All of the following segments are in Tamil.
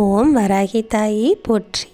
ஓம் வராகி தாயி போற்றி.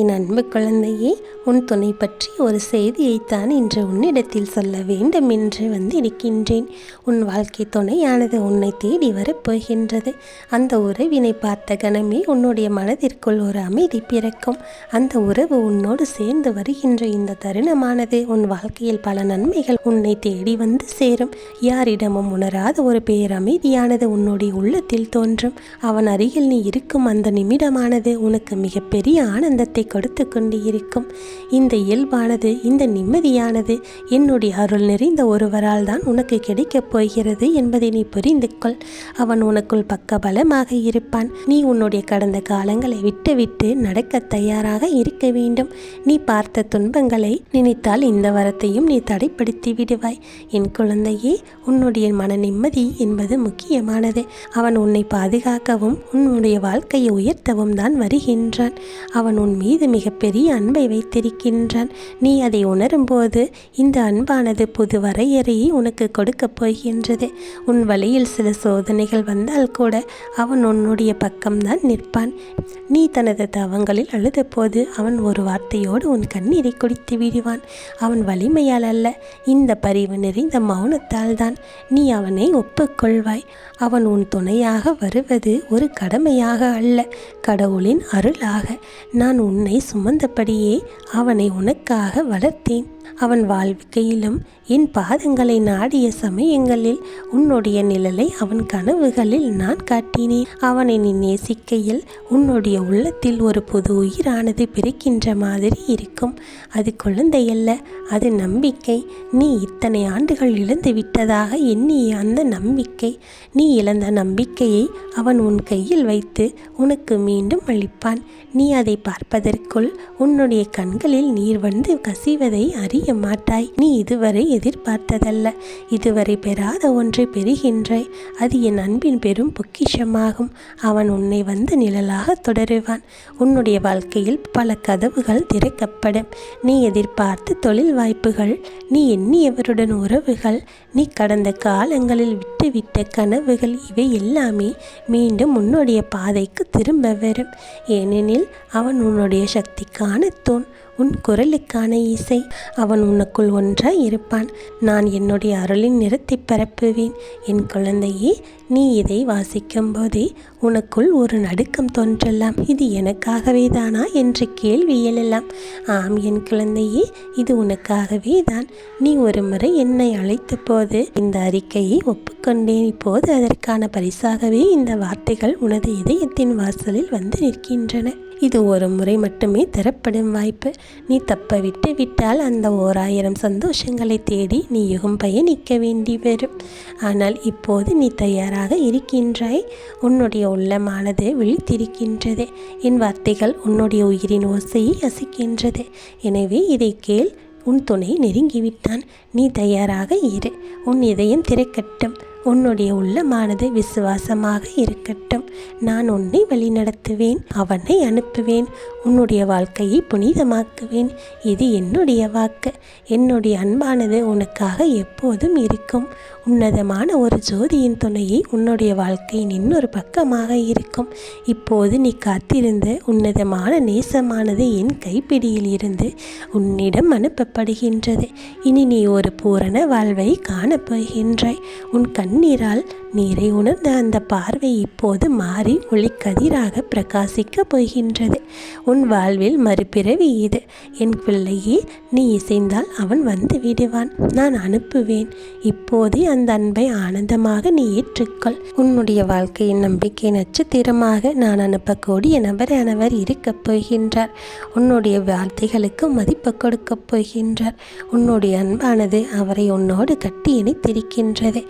என் அன்பு குழந்தையே உன் துணை பற்றி ஒரு செய்தியைத்தான் இன்று உன்னிடத்தில் சொல்ல வேண்டும் என்று வந்து இருக்கின்றேன் உன் வாழ்க்கை துணையானது உன்னை தேடி வரப்போகின்றது. அந்த உறவினை பார்த்த கணமே உன்னுடைய மனதிற்குள் ஒரு அமைதி பிறக்கும். அந்த உறவு உன்னோடு சேர்ந்து வருகின்ற இந்த தருணமானது உன் வாழ்க்கையில் பல நன்மைகள் உன்னை தேடி வந்து சேரும். யாரிடமும் உணராத ஒரு பேரமைதியானது உன்னுடைய உள்ளத்தில் தோன்றும். அவன் அருகில் நீ இருக்கும் அந்த நிமிடமானது உனக்கு மிகப்பெரிய ஆனந்தத்தை கொடுத்து கொண்டு இருக்கும் இந்த இயல்பானது இந்த நிம்மதியானது என்னுடைய அருள் நிறைந்த ஒருவரால் தான் உனக்கு கிடைக்கப் போகிறது என்பதை நீ புரிந்து கொள். அவன் உனக்குள் பக்க பலமாக இருப்பான். நீ உன்னுடைய கடந்த காலங்களை விட்டுவிட்டு நடக்க தயாராக இருக்க வேண்டும். நீ பார்த்த துன்பங்களை நினைத்தால் இந்த வரத்தையும் நீ தடைப்படுத்தி விடுவாய். என் குழந்தையே உன்னுடைய மன நிம்மதி என்பது முக்கியமானது. அவன் உன்னை பாதுகாக்கவும் உன்னுடைய வாழ்க்கையை உயர்த்தவும் தான் வருகின்றான். அவன் உன் மீது மிகப்பெரிய அன்பை வைத்திருக்கின்றான். நீ அதை உணரும்போது இந்த அன்பானது புது வரையறையை உனக்கு கொடுக்கப் போகின்றது. உன் வழியில் சில சோதனைகள் வந்தால் கூட அவன் உன்னுடைய பக்கம்தான் நிற்பான். நீ தனது தவங்களில் அழுத போது அவன் ஒரு வார்த்தையோடு உன் கண்ணீரை குடித்து விடுவான். அவன் வலிமையால் அல்ல இந்த பரிவு நிறைந்த மௌனத்தால் தான் நீ அவனை ஒப்புக்கொள்வாய். அவன் உன் துணையாக வருவது ஒரு கடமையாக அல்ல கடவுளின் அருளாக. நான் உன் உன்னை சுமந்தபடியே அவனை உனக்காக வளர்த்தேன். அவன் வாழ்க்கையிலும் என் பாதங்களை நாடிய சமயங்களில் உன்னுடைய நிழலை அவன் கனவுகளில் நான் காட்டினேன். அவனை நீ நேசிக்கையில் உன்னுடைய உள்ளத்தில் ஒரு புது உயிரானது பிறக்கின்ற மாதிரி இருக்கும். அது குழந்தையல்ல அது நம்பிக்கை. நீ இத்தனை ஆண்டுகள் இழந்து விட்டதாக எண்ணிய அந்த நம்பிக்கை. நீ இழந்த நம்பிக்கையை அவன் உன் கையில் வைத்து உனக்கு மீண்டும் அளிப்பான். நீ அதை பார்ப்பதற்குள் உன்னுடைய கண்களில் நீர் வந்து கசிவதை அறி அறிய மாட்டாய். நீ இதுவரை எதிர்பார்த்ததல்ல. இதுவரை பெறாத ஒன்றை பெறுகின்றாய் அது என் அன்பின் பெரும் பொக்கிஷமாகும். அவன் உன்னை வந்து நிழலாக தொடருவான். உன்னுடைய வாழ்க்கையில் பல கதவுகள் திறக்கப்படும். நீ எதிர்பார்த்த தொழில் வாய்ப்புகள் நீ எண்ணியவருடன் உறவுகள் நீ கடந்த காலங்களில் விட்டுவிட்ட கனவுகள் இவை எல்லாமே மீண்டும் உன்னுடைய பாதைக்கு திரும்ப வரும். ஏனெனில் அவன் உன்னுடைய சக்திக்கான தூண். உன் குரலுக்கான இசை. அவன் உனக்குள் ஒன்றாய் இருப்பான். நான் என்னுடைய அருளின் நிறத்தை பரப்புவேன். என் குழந்தையே நீ இதை வாசிக்கும் போதே உனக்குள் ஒரு நடுக்கம் தோன்றலாம். இது எனக்காகவே தானா என்ற கேள்வி எழலாம். ஆம் என் குழந்தையே இது உனக்காகவே தான் நீ ஒரு முறை என்னை அழைத்த போது இந்த அறிக்கையை ஒப்புக்கொண்டேன். இப்போது அதற்கான பரிசாகவே இந்த வார்த்தைகள் உனது இதயத்தின் வாசலில் வந்து நிற்கின்றன. இது ஒரு முறை மட்டுமே தரப்படும் வாய்ப்பு. நீ தப்ப விட்டு விட்டால் அந்த ஓர் ஆயிரம் சந்தோஷங்களை தேடி நீ யுகம் பயணிக்க வேண்டி வரும். ஆனால் இப்போது நீ தயாராக இருக்கின்றாய். உன்னுடைய உள்ளமானது விழித்திருக்கின்றது. என் வார்த்தைகள் உன்னுடைய உயிரின் ஓசையை அசைக்கின்றது. எனவே இதை கேள். உன் துணை நெருங்கிவிட்டான். நீ தயாராக இரு. உன் இதயம் திறக்கட்டும். உன்னுடைய உள்ளமானது விசுவாசமாக இருக்கட்டும். நான் உன்னை வழிநடத்துவேன் அவனை அனுப்புவேன் உன்னுடைய வாழ்க்கையை புனிதமாக்குவேன். இது என்னுடைய வாக்கு. என்னுடைய அன்பானது உனக்காக எப்போதும் இருக்கும். உன்னதமான ஒரு ஜோதியின் துணையை உன்னுடைய வாழ்க்கையின் இன்னொரு பக்கமாக இருக்கும். இப்போது நீ காத்திருந்த உன்னதமான நேசமானது என் கைப்பிடியில் இருந்து உன்னிடம் அனுப்பப்படுகின்றது. இனி நீ ஒரு பூரண வாழ்வை காணப்போகின்றாய். உன் கண் கண்ணீரால் நீரை உணர்ந்த அந்த பார்வை இப்போது மாறி ஒளிக்கதிராக பிரகாசிக்கப் போகின்றது. உன் வாழ்வில் மறுபிறவி இது. என் பிள்ளையே நீ இசைந்தால் அவன் வந்து விடுவான். நான் அனுப்புவேன். இப்போதே அந்த அன்பை ஆனந்தமாக நீ ஏற்றுக்கொள். உன்னுடைய வாழ்க்கையின் நம்பிக்கை நட்சத்திரமாக நான் அனுப்பக்கூடிய நபரானவர் இருக்கப் போகின்றார். உன்னுடைய வார்த்தைகளுக்கு மதிப்பு கொடுக்கப் போகின்றார். உன்னுடைய அன்பானது அவரை உன்னோடு கட்டி இணைத்திருக்கின்றது.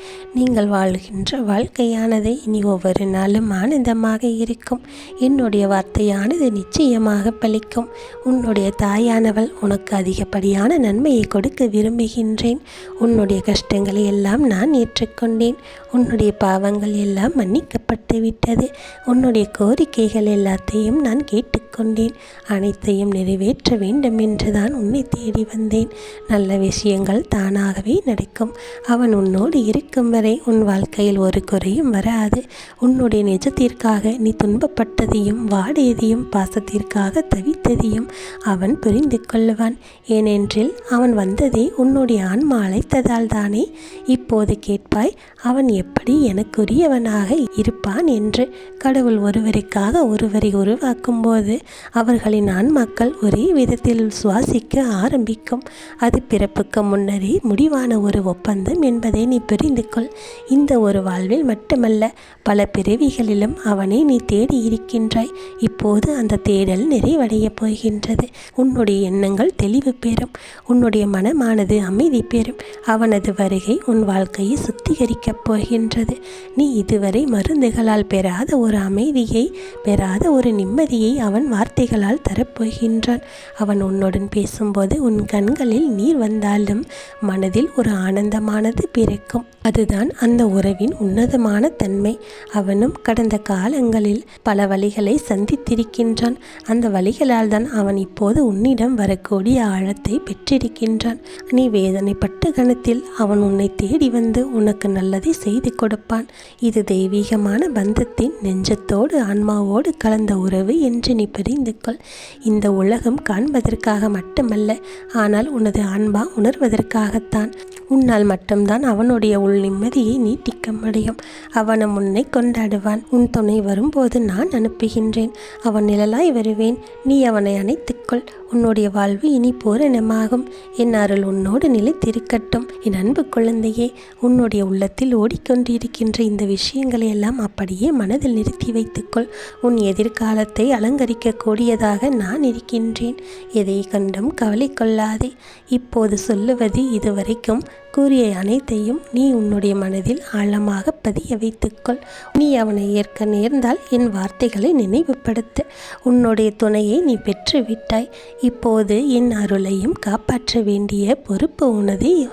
நீங்கள் வாழ்கின்ற வாழ்க்கையானது இனி ஒவ்வொரு நாளும் ஆனந்தமாக இருக்கும். என்னுடைய வார்த்தையானது நிச்சயமாக பலிக்கும். உன்னுடைய தாயானவள் உனக்கு அதிகப்படியான நன்மையை கொடுக்க விரும்புகின்றேன். உன்னுடைய கஷ்டங்களை எல்லாம் நான் ஏற்றுக்கொண்டேன். உன்னுடைய பாவங்கள் எல்லாம் மன்னிக்கப்பட்டு விட்டது. உன்னுடைய கோரிக்கைகள் எல்லாத்தையும் நான் கேட்டுக்கொண்டேன். அனைத்தையும் நிறைவேற்ற வேண்டும் என்று தான் உன்னை தேடி வந்தேன். நல்ல விஷயங்கள் தானாகவே நடக்கும். அவன் உன்னோடு இருக்கும் வரை உன் வாழ்க்கையில் ஒரு குறையும் வராது. உன்னுடைய நிஜத்திற்காக நீ துன்பப்பட்டதையும் வாடியதையும் பாசத்திற்காக தவித்ததையும் அவன் புரிந்து கொள்வான். ஏனென்றில் அவன் வந்ததே உன்னுடைய ஆன்மா அழைத்ததால் தானே. இப்போது கேட்பாய் அவன் எப்படி எனக்குரியவனாக இருப்பான் என்று கடவுள் ஒருவருக்காக ஒருவரை உருவாக்கும் போது அவர்களின் ஆன்மாக்கள் ஒரே விதத்தில் சுவாசிக்க ஆரம்பிக்கும். அது பிறப்புக்கு முன்னரே முடிவான ஒரு ஒப்பந்தம் என்பதை நீ புரிந்து கொள். இந்த ஒரு வாழ்வில் மட்டுமல்ல பல பிறவிகளிலும் அவனை நீ தேடி இருக்கின்றாய். இப்போது அந்த தேடல் நிறைவடையப் போகின்றது. உன்னுடைய எண்ணங்கள் தெளிவு பெறும். உன்னுடைய மனமானது அமைதி பெறும். அவனது வருகை உன் வாழ்க்கையை சுத்திகரிக்கப் போகின்றது நீ இதுவரை மருந்துகளால் பெறாத ஒரு அமைதியை பெறாத ஒரு நிம்மதியை அவன் வார்த்தைகளால் தரப்போகின்றான். அவன் உன்னுடன் பேசும்போது உன் கண்களில் நீர் வந்தாலும் மனதில் ஒரு ஆனந்தமானது பிறக்கும். அதுதான் அந்த உறவின் உன்னதமான தன்மை. அவனும் கடந்த காலங்களில் பல வழிகளை சந்தித்திருக்கின்றான். அந்த வழிகளால் தான் அவன் இப்போது உன்னிடம் வரக்கூடிய ஆழத்தை பெற்றிருக்கின்றான். நீ வேதனைப்பட்ட கணத்தில் அவன் உன்னை தேடி வந்து உனக்கு நல்லதை செய்து கொடுப்பான். இது தெய்வீகமான பந்தத்தின் நெஞ்சத்தோடு ஆன்மாவோடு கலந்த உறவு என்று நீ புரிந்து கொள். இந்த உலகம் காண்பதற்காக மட்டுமல்ல ஆனால் உனது ஆன்மா உணர்வதற்காகத்தான். உன்னால் மட்டும்தான் அவனுடைய உள் நிம்மதியை நீட்டிக்க முடியும் அவனும் உன்னை கொண்டாடுவான். உன் துணை வரும்போது நான் அனுப்புகின்றேன். அவன் நிழலாய் வருவேன். நீ அவனை அணைத்துக்கொள். உன்னுடைய வாழ்வு இனி பூரணமாகும். என் அருள் உன்னோடு நிலைத்திருக்கட்டும். என் அன்பு குழந்தையே உன்னுடைய உள்ளத்தில் ஓடிக்கொண்டிருக்கின்ற இந்த விஷயங்களை எல்லாம் அப்படியே மனதில் நிறுத்தி வைத்துக்கொள். உன் எதிர்காலத்தை அலங்கரிக்கக்கூடியதாக நான் இருக்கின்றேன். எதை கண்டும் கவலை கொள்ளாதே. இப்போது சொல்லுவது இதுவரைக்கும் கூறிய அனைத்தையும் நீ உன்னுடைய மனதில் ஆழமாக பதிய வைத்துக்கொள். நீ அவனை ஏற்க நேர்ந்தால் என் வார்த்தைகளை நினைவுபடுத்து உன்னுடைய துணையை நீ பெற்று விட்டாய் இப்போது என் அருளையும் காப்பாற்ற வேண்டிய பொறுப்பு உனது.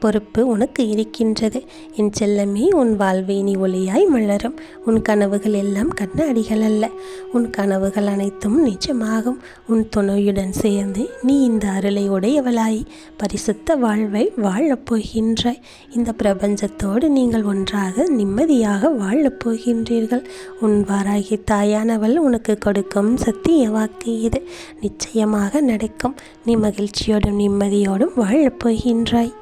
பொறுப்பு உனக்கு இருக்கின்றது. என் செல்லமே உன் வாழ்வே நீ ஒளியாய் மலரும். உன் கனவுகள் எல்லாம் கண்ணாடிகள் அல்ல. உன் கனவுகள் அனைத்தும் நிஜமாகும். உன் துணையுடன் சேர்ந்து நீ இந்த அருளை உடையவளாய். பரிசுத்த வாழ்வை வாழப் போகின்றாய். இந்த பிரபஞ்சத்தோடு நீங்கள் ஒன்றாக நிம்மதியாக வாழப் போகின்றீர்கள். உன் வாராகி தாயானவள் உனக்கு கொடுக்கும் சத்திய வாக்கு இது. நிச்சயமாக நடக்கும். நீ மகிழ்ச்சியோடும் நிம்மதியோடும் வாழப் போகின்றாய்.